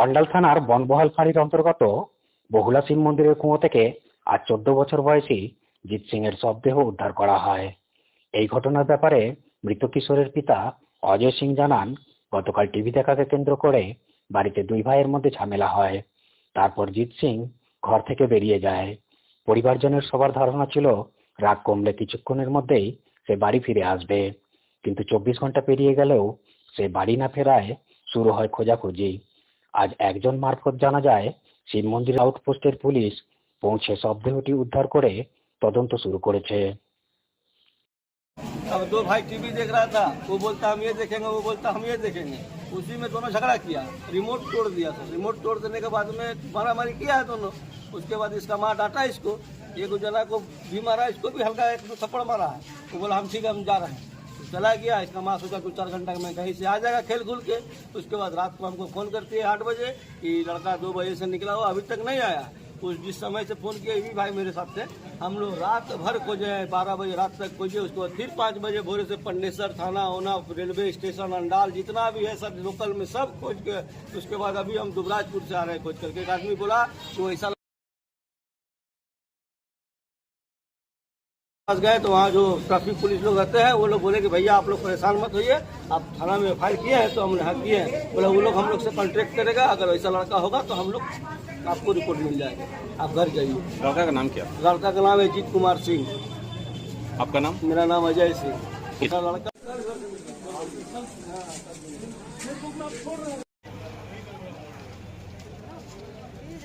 অন্ডাল থানার বনবহাল ফাঁড়ির অন্তর্গত বহুলা শিব মন্দিরের কুঁয়ো থেকে আজ চোদ্দ বছর বয়সী জিৎ সিং এর শবদেহ উদ্ধার করা হয়। এই ঘটনার ব্যাপারে মৃত কিশোরের পিতা অজয় সিং জানান, গতকাল টিভি দেখাকে কেন্দ্র করে বাড়িতে দুই ভাইয়ের মধ্যে ঝামেলা হয়। তারপর জিৎ সিং ঘর থেকে বেরিয়ে যায়। পরিবারজনের সবার ধারণা ছিল, রাগ কমলে কিছুক্ষণের মধ্যেই সে বাড়ি ফিরে আসবে। কিন্তু চব্বিশ ঘণ্টা পেরিয়ে গেলেও সে বাড়ি না ফেরায় শুরু হয় খোঁজাখুঁজি। আজ একজন মারফত জানা যায় শিব মন্দির আউটপোস্টের পুলিশ পৌঁছে শবদেহটি উদ্ধার করে তদন্ত শুরু করেছে अब दो भाई टीवी देख रहा था वो बोलता हम ये देखेंगे वो बोलता हम ये देखेंगे उसी में दोनों झगड़ा किया रिमोट तोड़ दिया था रिमोट तोड़ देने के बाद में मारामारी किया है दोनों उसके बाद इसका माँ डांटा इसको एक जना को भी मारा इसको भी हल्का एक दो थप्पड़ मारा है वो बोला हम ठीक है हम जा रहे हैं तो चला गया, इसका माँ सोचा कुछ चार घंटा में कहीं से आ जाएगा खेल खुल के। उसके बाद रात को हमको फ़ोन करती है आठ बजे कि लड़का दो बजे से निकला हो अभी तक नहीं आया। उस जिस समय से फ़ोन किया भी भाई मेरे साथ थे। हम लोग रात भर खोजे बारह बजे रात तक खोजे उसके बाद फिर पाँच बजे भोरे से पंडेसर, थाना होना रेलवे स्टेशन, अंडाल, जितना भी है सब, लोकल में सब खोज के, उसके बाद अभी हम दुबराजपुर से आ रहे हैं खोज करके। एक आदमी बोला वो ऐसा पास गए तो वहाँ जो ट्रैफ़िक पुलिस लोग रहते हैं वो लोग बोले कि भैया आप लोग परेशान मत होइए आप थाना में एफआईआर किए हैं तो हमने हक किए हैं। बोले वो लोग हम लोग से कॉन्ट्रैक्ट करेगा अगर ऐसा लड़का होगा तो हम लोग आपको रिपोर्ट मिल जाएगा। आप घर जाइए। लड़का का नाम क्या? लड़का का नाम है अजीत कुमार सिंह। आपका नाम? मेरा नाम अजय सिंह। लड़का